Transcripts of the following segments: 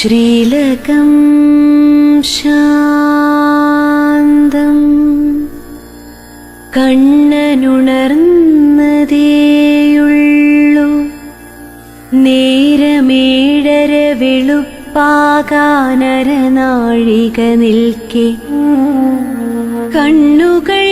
ശ്രീലകം ശാന്തം. കണ്ണനുണർന്നതേയുള്ളു. നേരമേഴര വെളുപ്പാകാനരനാഴിക നിൽക്കെ. കണ്ണുകൾ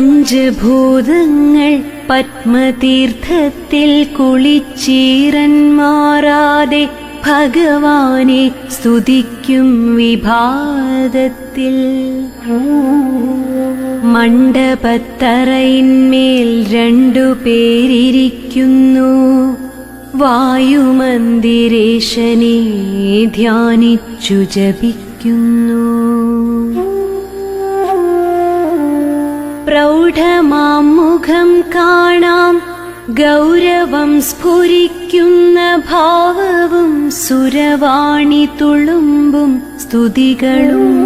പഞ്ചഭൂതങ്ങൾ പത്മതീർത്ഥത്തിൽ കുളിച്ചീരന്മാറാതെ ഭഗവാനെ സ്തുതിക്കും വിഭാതത്തിൽ. മണ്ഡപത്തറയിന്മേൽ രണ്ടു പേരിയ്ക്കുന്നു വായുമന്ദിരേശനെ ധ്യാനിച്ചു ജപിക്കുന്നു. പ്രൗഢമാം മുഖം കാണാം. ഗൗരവം സ്ഫുരിക്കുന്ന ഭാവവും സുരവാണി തുളുമ്പും സ്തുതികളും.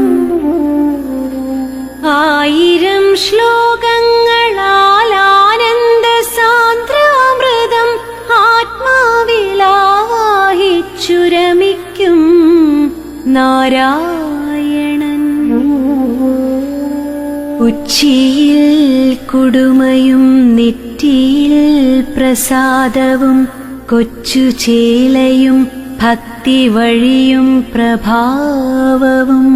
ആയിരം ശ്ലോകങ്ങളാൽ ആനന്ദ സാന്ദ്രാമൃതം ആത്മാവിലാവാഹിച്ചുരമിക്കും നാരായണൻ ഉച്ചിയിൽ കുടുമയും നെറ്റിയിൽ പ്രസാദവും കൊച്ചു ചേലയും ഭക്തി വഴിയും പ്രഭാവവും.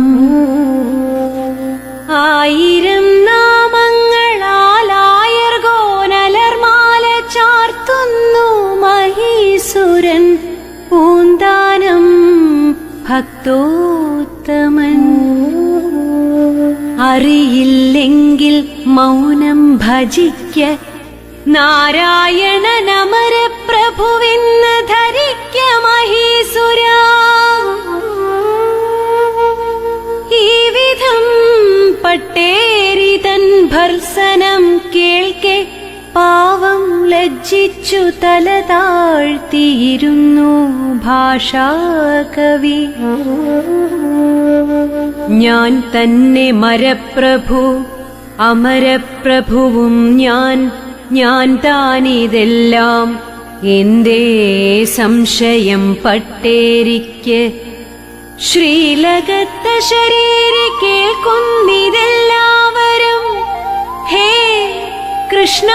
ആയിരം ചാർത്തുന്നു മഹീസുരൻ. ഭക്തോത്തമൻ. അറിയില്ലെങ്കിൽ മൗനം ഭജിക്ക. നാരായണ നമര പ്രഭുവിന്ന് ധരിക്ക മഹീസുര. ഈ വിധം പട്ടേരിതൻ ഭർസനം കേൾക്കെ. പാവം ലജ്ജിച്ചു തല താഴ്ത്തിയിരുന്നു ഭാഷാകവി. ഞാൻ തന്നെ മരപ്രഭു അമരപ്രഭുവും ഞാൻ. ഞാൻ താനിതെല്ലാം എന്തേ സംശയം പട്ടേരിക്ക്? ശ്രീലകത്ത ശരീരക്കേക്കുന്നിതെല്ലാവരും ഹേ കൃഷ്ണ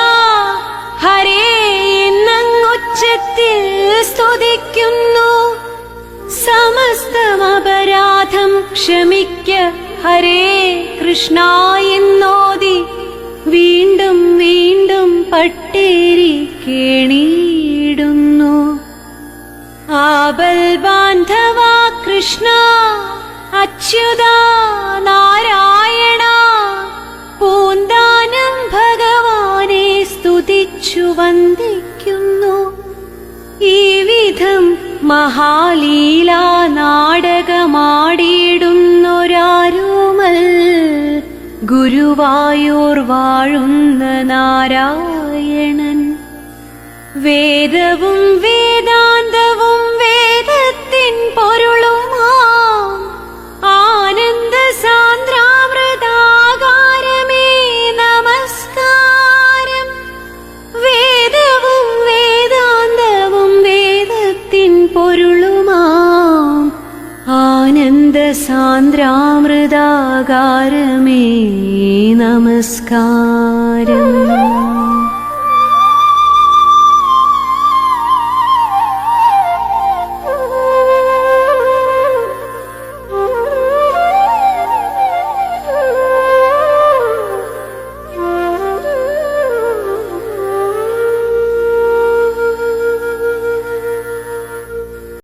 ഹരേ എന്നങ്ങൊച്ചത്തിൽ സ്തുതിക്കുന്നു. സമസ്തം അപരാധം ക്ഷമിക്ക. ഹരേ കൃഷ്ണ എന്നോതി. വീണ്ടും വീണ്ടും പട്ടേരി കേണിയിടുന്നു. ആബൽ കൃഷ്ണ അച്യുത നാരായണ. പൂന്താനം ഭഗവാനെ സ്തുതിച്ചു വന്ദിക്കുന്നു. ഈ വിധം മഹാലീല നാടകമാടിയിടുന്നൊരാരുമൽ ഗുരുവായൂർ വാഴുന്ന നാരായണൻ. വേദവും വേദാന്തവും സാന്ദ്രാമൃതാകാരമേ നമസ്കാരം.